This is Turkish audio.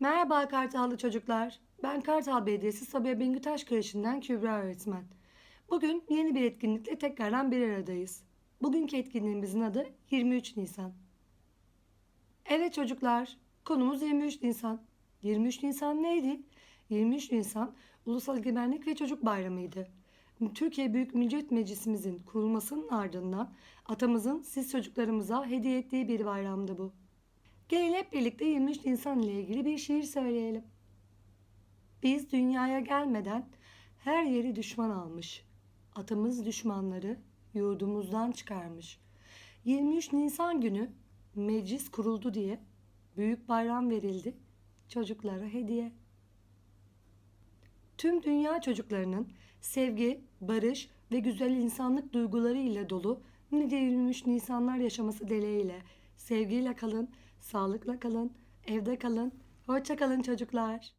Merhaba Kartallı çocuklar. Ben Kartal Belediyesi Sabiha Bengü Taş Kreşi'nden Kübra öğretmen. Bugün yeni bir etkinlikle tekrardan bir aradayız. Bugünkü etkinliğimizin adı 23 Nisan. Evet çocuklar, konumuz 23 Nisan. 23 Nisan neydi? 23 Nisan Ulusal Egemenlik ve Çocuk Bayramı'ydı. Türkiye Büyük Millet Meclisimizin kurulmasının ardından atamızın siz çocuklarımıza hediye ettiği bir bayramdı bu. Gelin hep birlikte 23 Nisan ile ilgili bir şiir söyleyelim. Biz dünyaya gelmeden her yeri düşman almış. Atamız düşmanları yurdumuzdan çıkarmış. 23 Nisan günü meclis kuruldu diye büyük bayram verildi çocuklara hediye. Tüm dünya çocuklarının sevgi, barış ve güzel insanlık duyguları ile dolu nice 23 Nisanlar yaşaması dileğiyle sevgiyle kalın, sağlıkla kalın, evde kalın, hoşça kalın çocuklar.